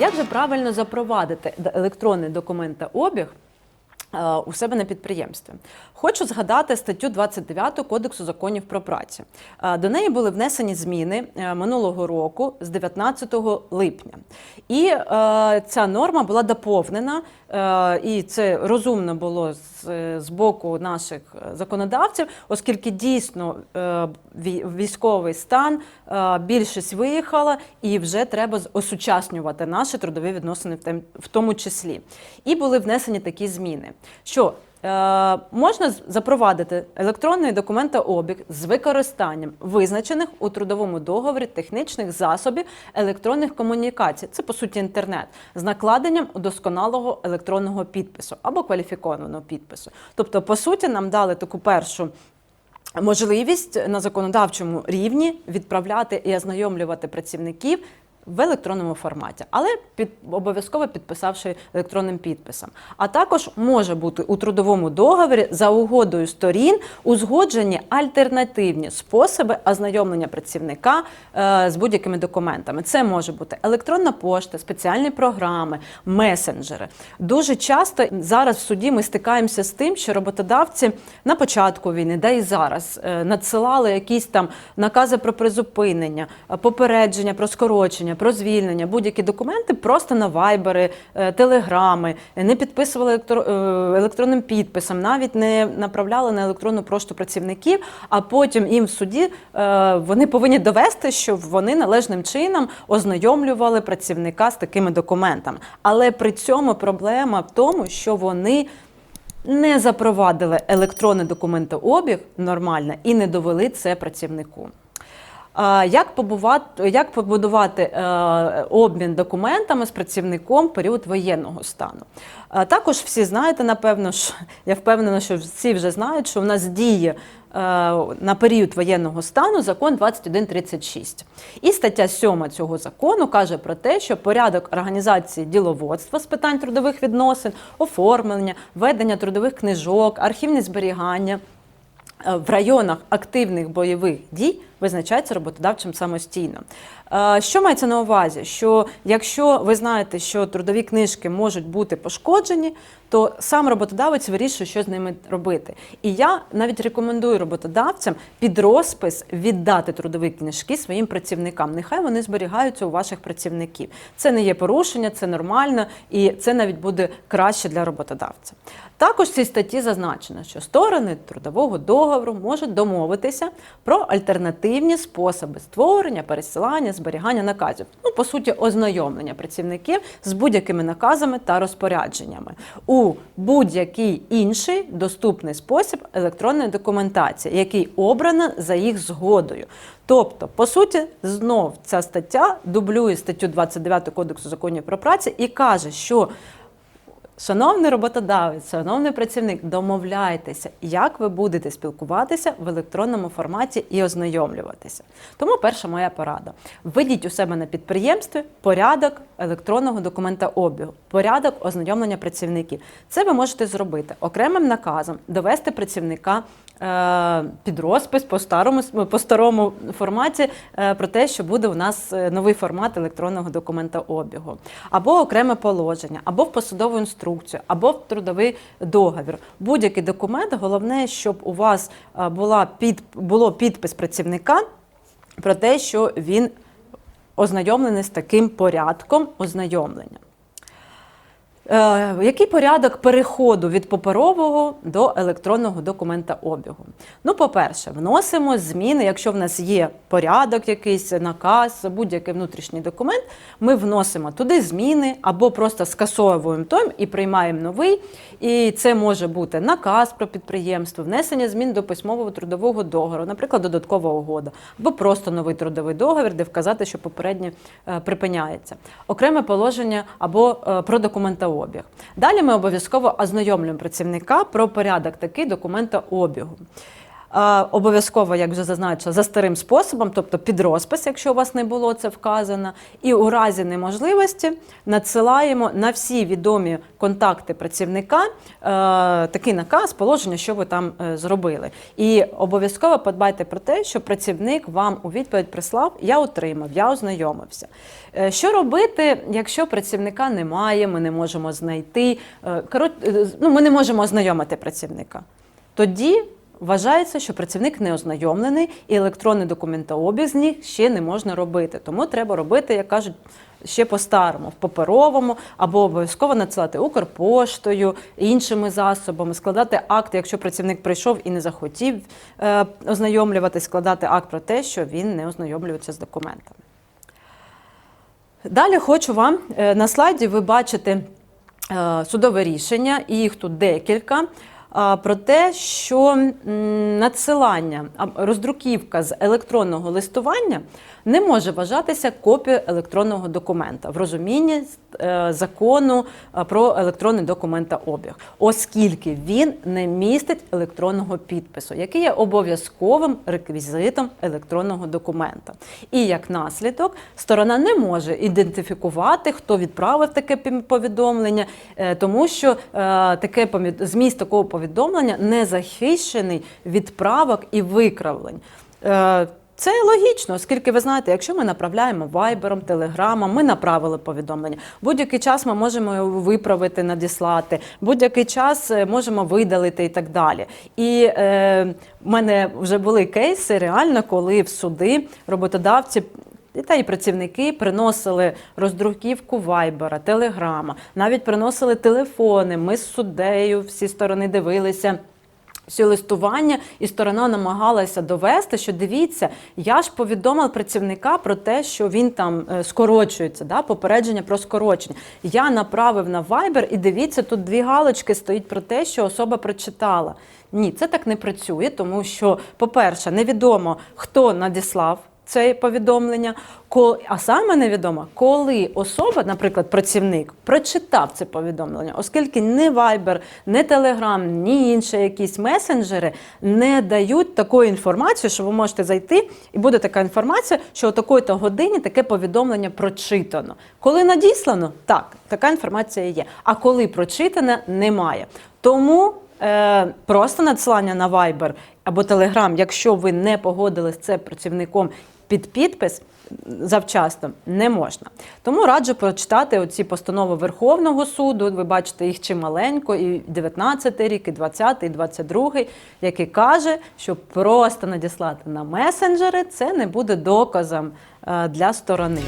Як же правильно запровадити електронний документообіг у себе на підприємстві? Хочу згадати статтю 29 Кодексу законів про працю. Е, До неї були внесені зміни е, минулого року з 19 липня. І е, ця норма була доповнена, е, і це розумно було з, боку наших е, законодавців, оскільки дійсно е, вій- військовий стан е, більшість виїхала, і вже треба осучаснювати наші трудові відносини в тому числі. І були внесені такі зміни, що Е, можна запровадити електронний документообіг з використанням визначених у трудовому договорі технічних засобів електронних комунікацій. Це по суті інтернет з накладенням удосконалого електронного підпису або кваліфікованого підпису. Тобто, по суті, нам дали таку першу. Можливість на законодавчому рівні відправляти і ознайомлювати працівників в електронному форматі, але під обов'язково підписавши електронним підписом. А також може бути у трудовому договорі за угодою сторін узгоджені альтернативні способи ознайомлення працівника е, з будь-якими документами. Це може бути електронна пошта, спеціальні програми, месенджери. Дуже часто зараз в суді ми стикаємося з тим, що роботодавці на початку війни, да і зараз е, надсилали якісь там накази про призупинення, е, попередження про скорочення, про звільнення, будь-які документи просто на вайбери, е, телеграми, е, не підписували е, електронним підписом, навіть не направляли на електронну пошту працівників, а потім їм в суді вони повинні довести, що вони належним чином ознайомлювали працівника з такими документами. Але при цьому проблема в тому, що вони не запровадили електронний документообіг нормально і не довели це працівнику. Як, побувати, як побудувати е, обмін документами з працівником період воєнного стану? Також всі знаєте, напевно, що я впевнена, що всі вже знають, що в нас діє е, на період воєнного стану закон 2136. І стаття 7 цього закону каже про те, що порядок організації діловодства з питань трудових відносин, оформлення, ведення трудових книжок, архівні зберігання в районах активних бойових дій визначається роботодавцем самостійно. Е, Що мається на увазі? Що якщо ви знаєте, що трудові книжки можуть бути пошкоджені, то сам роботодавець вирішує, що з ними робити. І я навіть рекомендую роботодавцям під розпис віддати трудові книжки своїм працівникам. Нехай вони зберігаються у ваших працівників. Це не є порушення, це нормально, і це навіть буде краще для роботодавця. Також в цій статті зазначено, що сторони трудового договору можуть домовитися про альтернативні способи створення, пересилання, зберігання наказів. Ну, по суті, ознайомлення працівників з будь-якими наказами та розпорядженнями у будь-який інший доступний спосіб електронної документації, який обрано за їх згодою. Тобто, по суті, знов ця стаття дублює статтю 29 Кодексу законів про працю і каже, що Шановний роботодавець, шановний працівник, домовляйтеся, як ви будете спілкуватися в електронному форматі і ознайомлюватися. Тому перша моя порада: введіть у себе на підприємстві порядок електронного документообігу, порядок ознайомлення працівників. Це ви можете зробити окремим наказом, довести працівника е, під розпис по старому по старому форматі е, про те, що буде у нас е, новий формат електронного документообігу, або окреме положення, або в посадову інструкцію, або в трудовий договір. Будь-який документ, головне, щоб у вас е, була під було підпис працівника про те, що він ознайомлений з таким порядком ознайомлення. Е, який порядок переходу від паперового до електронного документа обігу? Ну, по-перше, вносимо зміни. Якщо в нас є порядок, якийсь наказ, будь-який внутрішній документ, ми вносимо туди зміни або просто скасовуємо той і приймаємо новий. І це може бути наказ про підприємство, внесення змін до письмового трудового договору, наприклад, додаткова угода, або просто новий трудовий договір, де вказати, що попереднє е, припиняється, окреме положення або е, про документообіг. Далі ми обов'язково ознайомлюємо працівника про порядок такий документообігу. Обов'язково, як вже зазначила, за старим способом, тобто під розпис, якщо у вас не було це вказано, і у разі неможливості надсилаємо на всі відомі контакти працівника е, такий наказ, положення, що ви там е, зробили. І обов'язково подбайте про те, що працівник вам у відповідь прислав, я отримав, я ознайомився. Е, Що робити, якщо працівника немає, ми не можемо знайти, ну, ми не можемо ознайомити працівника? Тоді вважається, що працівник не ознайомлений і електронний документообіг з них ще не можна робити. Тому треба робити, як кажуть, ще по-старому, в паперовому, або обов'язково надсилати Укрпоштою, іншими засобами, складати акт, якщо працівник прийшов і не захотів е, ознайомлюватись, складати акт про те, що він не ознайомлюється з документами. Далі хочу вам е, на слайді ви бачите е, судове рішення, і їх тут декілька. Про те, що надсилання роздруківка з електронного листування не може вважатися копією електронного документа в розумінні е, закону е, про електронний документообіг, оскільки він не містить електронного підпису, який є обов'язковим реквізитом електронного документа. І як наслідок сторона не може ідентифікувати, хто відправив таке повідомлення, е, тому що таке зміст такого повідомлення не захищений від правок і викравлень. Це логічно, оскільки ви знаєте, якщо ми направляємо вайбером, телеграмом, ми направили повідомлення. Будь-який час ми можемо його виправити, надіслати, будь-який час е, можемо видалити і так далі. І е, в мене вже були кейси, реально, коли в суди роботодавці. Та й працівники приносили роздруківку вайбера, телеграма, навіть приносили телефони. Ми з суддею всі сторони дивилися. Всі листування, і сторона намагалася довести, що дивіться, я ж повідомила працівника про те, що він там е, скорочується, да, попередження про скорочення. Я направив на Viber, і дивіться, тут дві галочки стоїть про те, що особа прочитала. Ні, це так не працює, тому що, по-перше, невідомо, хто надіслав це повідомлення, а саме невідомо, коли особа, наприклад, працівник, прочитав це повідомлення, оскільки ні Viber, ні Telegram, ні інші якісь месенджери не дають такої інформації, що ви можете зайти, і буде така інформація, що о такої-то годині таке повідомлення прочитано. Коли надіслано, так, така інформація є. А коли прочитане, немає. Тому е, просто надсилання на Viber або Telegram, якщо ви не погодились це працівником під підпис завчасно, не можна. Тому раджу прочитати оці постанови Верховного суду. Ви бачите їх чималенько, і 19 рік, і 20, і 22, який каже, що просто надіслати на месенджери це не буде доказом е, для сторони.